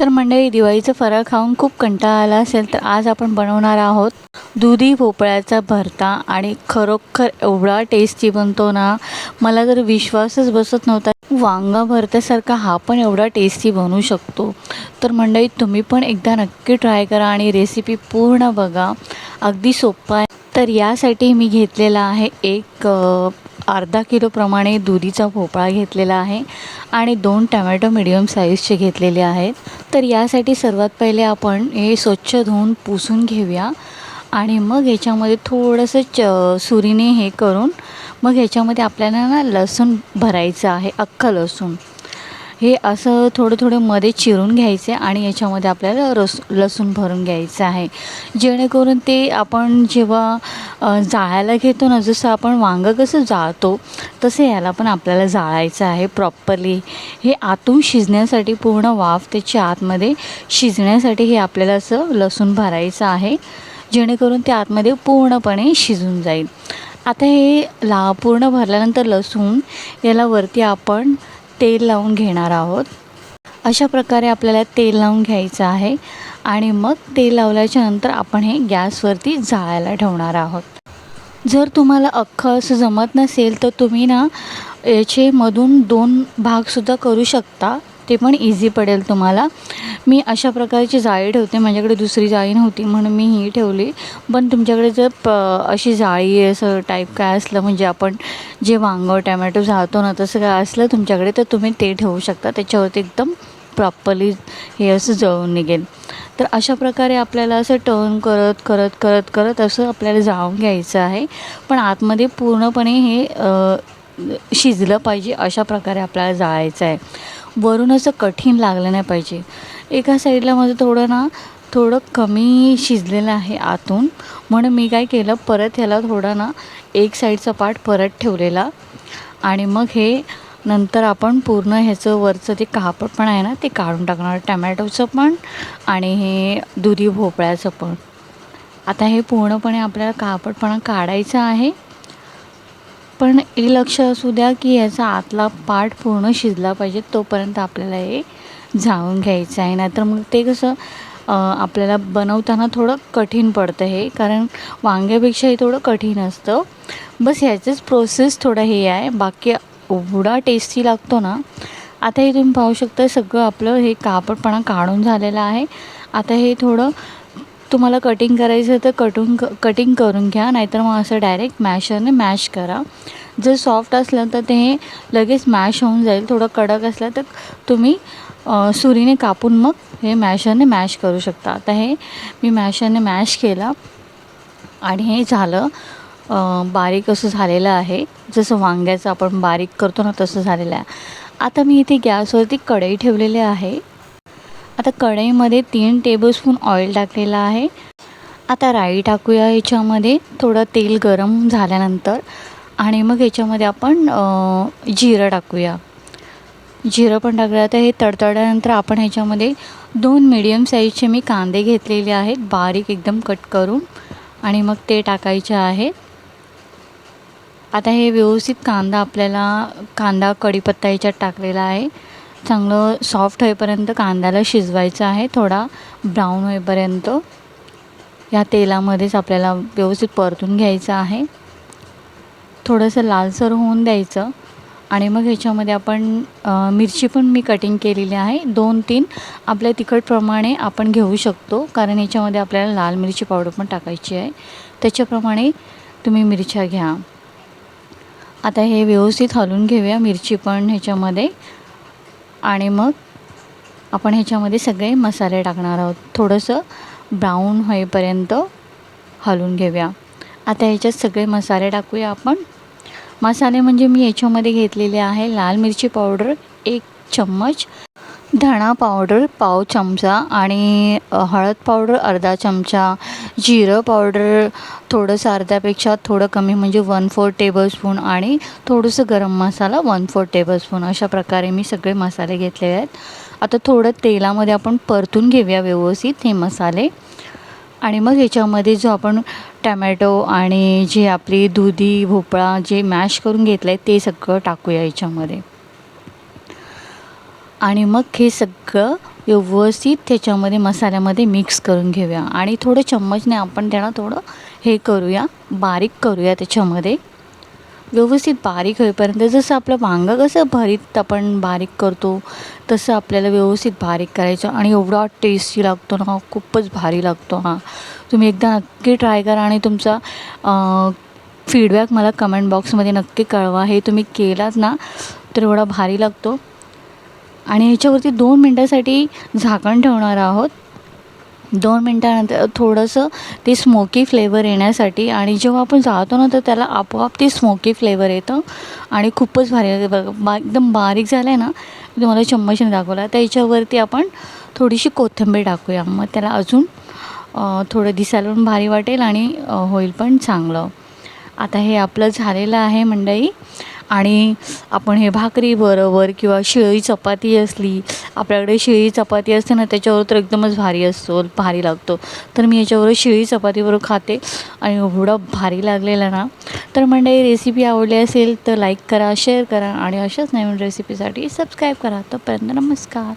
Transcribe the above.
तर मंडळी दिवाळीचं फराळ खाऊन खूप कंटाळा आला असेल तर आज आपण बनवणार आहोत दुधी भोपळ्याचा भरता आणि खरोखर एवढा टेस्टी बनतो ना मला तर विश्वासच बसत नव्हता. वांगा भरत्यासारखा हा पण एवढा टेस्टी बनवू शकतो. तर मंडळी तुम्ही पण एकदा नक्की ट्राय करा आणि रेसिपी पूर्ण बघा. अगदी सोपा आहे. तर यासाठी मी घेतलेला आहे एक अर्धा किलोप्रमाणे दुधीचा भोपळा घेतलेला आहे आणि दोन टमॅटो मिडियम साईजचे घेतलेले आहेत. तर यासाठी सर्वात पहिले आपण हे स्वच्छ धुवून पुसून घेऊया आणि मग ह्याच्यामध्ये थोडंसं च सुरीने हे करून मग ह्याच्यामध्ये आपल्याला ना लसूण भरायचं आहे अख्खं लसूण. हे असं थोडं थोडं मध्ये चिरून घ्यायचे आणि याच्यामध्ये आपल्याला रस लसूण भरून घ्यायचं आहे. जेणेकरून ते आपण जेव्हा जाळायला घेतो ना जसं आपण वांगं कसं जाळतो तसे याला पण आपल्याला जाळायचं आहे प्रॉपरली. हे आतून शिजण्यासाठी पूर्ण वाफ त्याच्या आतमध्ये शिजण्यासाठी हे आपल्याला असं लसूण भरायचं आहे. जेणेकरून ते आतमध्ये पूर्णपणे शिजून जाईल. आता हे ला पूर्ण भरल्यानंतर लसूण याला वरती आपण तेल लावून घेणार आहोत. अशा प्रकारे आपल्याला तेल लावून घ्यायचं आहे आणि मग तेल लावल्याच्या नंतर आपण हे गॅसवरती जाळायला ठेवणार आहोत. जर तुम्हाला अख्खं असं जमत नसेल तर तुम्ही ना याचे मधून दोन भागसुद्धा करू शकता. ते पण इझी पडेल तुम्हाला. मी अशा प्रकारची जाळी ठेवते. माझ्याकडे दुसरी जाळी नव्हती म्हणून मी ही ठेवली. पण तुमच्याकडे जर प अशी जाळी असं टाईप काय असलं म्हणजे आपण जे वांगं टॅमॅटो जाळतो ना तसं काय असलं तुमच्याकडे तर तुम्ही ते ठेवू शकता. त्याच्यावरती एकदम प्रॉपरली हे असं जळून निघेल. तर अशा प्रकारे आपल्याला असं टर्न करत करत करत करत असं आपल्याला जाळून घ्यायचं आहे. पण आतमध्ये पूर्णपणे हे शिजलं पाहिजे अशा प्रकारे आपल्याला जाळायचं आहे. वरून असं कठीण लागलं नाही पाहिजे. एका साईडला माझं थोडं ना थोडं कमी शिजलेलं आहे आतून. म्हणून मी काय केलं परत ह्याला थोडं ना एक साईडचा पाठ परत ठेवलेला. आणि मग हे नंतर आपण पूर्ण ह्याचं वरचं ते कापड पण आहे ना ते काढून टाकणार. टमॅटोचं पण आणि हे दुधी भोपळ्याचं पण. आता हे पूर्णपणे आपल्याला कापडपणा काढायचं आहे. पण हे लक्ष असू द्या की याचा आतला पार्ट पूर्ण शिजला पाहिजे तोपर्यंत आपल्याला हे झावून घ्यायचं आहे. नाहीतर मग ते कसं आपल्याला बनवताना थोडं कठीण पडतं हे कारण वांग्यापेक्षा हे थोडं कठीण असतं. बस ह्याचंच प्रोसेस थोडं हे आहे. बाकी एवढा टेस्टी लागतो ना आता हे तुम्ही पाहू शकता सगळं आपलं हे कापडपणा काढून झालेलं आहे. आता हे थोडं तुम्हाला कटिंग करायचं तर कटून कटिंग करून घ्या नाहीतर मग असं डायरेक्ट मॅशरने मॅश करा. जर सॉफ्ट असलं तर ते लगेच मॅश होऊन जाईल. थोडं कडक असलं तर तुम्ही सुरीने कापून मग हे मॅशरने मॅश करू शकता. आता हे मी मॅशरने मॅश केला आणि हे झालं बारीक असं झालेलं आहे. जसं वांग्याचं आपण बारीक करतो ना तसं झालेलं आहे. आता मी इथे गॅसवरती कढई ठेवलेली आहे. आता कढईमध्ये तीन टेबलस्पून ऑइल टाकलेलं आहे. आता राई टाकूया याच्यामध्ये. थोडं तेल गरम झाल्यानंतर आणि मग ह्याच्यामध्ये आपण जिरं टाकूया. जिरं पण टाकलं आता हे तडतडल्यानंतर आपण ह्याच्यामध्ये दोन मीडियम साईजचे मी कांदे घेतलेले आहेत. बारीक एकदम कट करून. आणि मग ते टाकायचे आहेत आता हे व्यवस्थित कांदा आपल्याला कांदा कढीपत्ता ह्याच्यात टाकलेला आहे. चांगलं सॉफ्ट होईपर्यंत कांद्याला शिजवायचं आहे. थोडा ब्राऊन होईपर्यंत या तेलामध्येच आपल्याला व्यवस्थित परतून घ्यायचं आहे. थोडंसं लालसर होऊन द्यायचं आणि मग ह्याच्यामध्ये आपण मिरची पण मी कटिंग केलेली आहे. दोन तीन आपल्या तिखटप्रमाणे आपण घेऊ शकतो कारण ह्याच्यामध्ये आपल्याला लाल मिरची पावडर पण टाकायची आहे. त्याच्याप्रमाणे तुम्ही मिरच्या घ्या. आता हे व्यवस्थित हलवून घेऊया मिरची पण ह्याच्यामध्ये. आणि मग आपण ह्याच्यामध्ये सगळे मसाले टाकणार आहोत. थोडंसं ब्राऊन होईपर्यंत हलवून घेऊया. आता ह्याच्यात सगळे मसाले टाकूया आपण. मसाले म्हणजे मी याच्यामध्ये घेतलेले आहे लाल मिरची पावडर एक चम्मच धणा पावडर पाव चमचा आणि हळद पावडर अर्धा चमचा जिरं पावडर थोडंसं अर्ध्यापेक्षा थोडं कमी म्हणजे वन फोर टेबलस्पून आणि थोडंसं गरम मसाला वन फोर टेबलस्पून अशा प्रकारे मी सगळे मसाले घेतलेले आहेत. आता थोडं तेलामध्ये आपण परतून घेऊया व्यवस्थित हे मसाले. आणि मग याच्यामध्ये जो आपण टमॅटो आणि जे आपली दुधी भोपळा जे मॅश करून घेतलं आहे ते सगळं टाकूया याच्यामध्ये. आणि मग हे सगळं व्यवस्थित त्याच्यामध्ये मसाल्यामध्ये मिक्स करून घेऊया. आणि थोडं चम्मचने आपण त्याला थोडं हे करूया बारीक करूया त्याच्यामध्ये. व्यवस्थित बारीक होईपर्यंत जसं आपलं वांगं कसं भरीत आपण बारीक करतो तसं आपल्याला व्यवस्थित बारीक करायचं. आणि एवढा टेस्टी लागतो ना खूपच भारी लागतो हा. तुम्ही एकदा नक्की ट्राय करा आणि तुमचा फीडबॅक मला कमेंट बॉक्समध्ये नक्की कळवा. हे तुम्ही केलात ना तर एवढा भारी लागतो. आणि ह्याच्यावरती दोन मिनटासाठी झाकण ठेवणार आहोत. दोन मिनटानंतर थोडंसं ते स्मोकी फ्लेवर येण्यासाठी आणि जेव्हा आपण जातो ना तर त्याला आपोआप ते स्मोकी फ्लेवर येतं. आणि खूपच भारी बघा बा एकदम बारीक झालं आहे ना तुम्हाला चम्मचने दाखवला. त्याच्यावरती आपण थोडीशी कोथिंबीर टाकूया. मग त्याला अजून थोडं दिसायला पण भारी वाटेल आणि होईल पण चांगलं. आता हे आपलं झालेलं आहे मंडई. आणि आपण हे भाकरी बरोबर किंवा शिळी चपाती असली आपल्याकडे शिळी चपाती असते ना त्याच्यावर तर एकदमच भारी असतो भारी लागतो. तर मी याच्यावर शिळी चपातीबरोबर खाते आणि एवढं भारी लागलेलं ना तर म्हणजे मंडळी रेसिपी आवडली असेल तर लाईक करा शेअर करा आणि अशाच नवीन रेसिपीसाठी सबस्क्राईब करा. तोपर्यंत नमस्कार.